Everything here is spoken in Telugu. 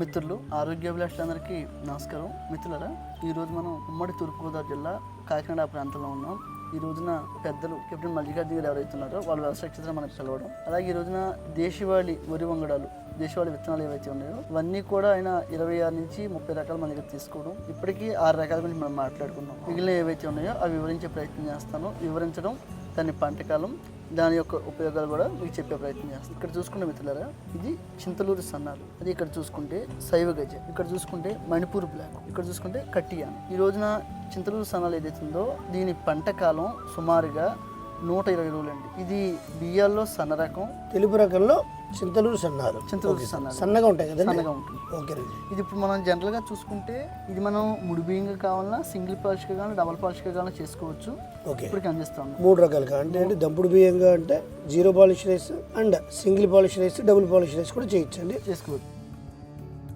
మిత్రులు ఆరోగ్యాభిలాషులందరికీ నమస్కారం. మిత్రులరా ఈరోజు మనం ఉమ్మడి తూర్పుగోదావరి జిల్లా కాకినాడ ప్రాంతంలో ఉన్నాం. ఈ రోజున పెద్దలు కెప్టెన్ మల్లికార్జున గారు ఎవరైతే ఉన్నారో వాళ్ళ వ్యవసాయ క్షేత్రం మనకు చదవడం అలాగే ఈ రోజున దేశవాళి వరి వంగడాలు దేశవాళి విత్తనాలు ఏవైతే ఉన్నాయో ఇవన్నీ కూడా ఆయన ఇరవై ఆరు నుంచి ముప్పై రకాల మన దగ్గర తీసుకోవడం. ఇప్పటికీ ఆరు రకాల గురించి మనం మాట్లాడుకున్నాం మిగిలిన ఏవైతే ఉన్నాయో అవి వివరించే ప్రయత్నం చేస్తాను. వివరించడం దాని పంటకాలం దాని యొక్క ఉపయోగాలు కూడా మీకు చెప్పే ప్రయత్నం చేస్తాను. ఇక్కడ చూసుకున్న మిత్రులారా ఇది చింతలూరు సన్నాలు. అది ఇక్కడ చూసుకుంటే శైవ గజ. ఇక్కడ చూసుకుంటే మణిపూర్ బ్లాక్. ఇక్కడ చూసుకుంటే కట్టియాన్. ఈ రోజున చింతలూరు సన్నాలు ఏదైతే ఉందో దీని పంట కాలం సుమారుగా నూట ఇరవై రోజులు అండి ఇది బియ్యాల్లో సన్న రకం. తెలుపు రకంలో చింతలూరు సన్నారు చింతలూరు సన్నాలు. సన్నగా ఉంటాయి కదండి? సన్నగా ఉంటుంది. ఓకే ఇది ఇప్పుడు మనం జనరల్గా చూసుకుంటే ఇది మనం ముడి బియ్యంగా కావాలన్నా సింగిల్ పాలిష్గా కానీ డబల్ పాలిష్గా కానీ చేసుకోవచ్చు. ఓకే. ఇప్పటికి అందిస్తాం మూడు రకాలుగా అంటే అంటే దంపుడు బియ్యంగా అంటే zero polish rice and single polish rice double polish rice కూడా చేయొచ్చండి. చేసుకోవచ్చు.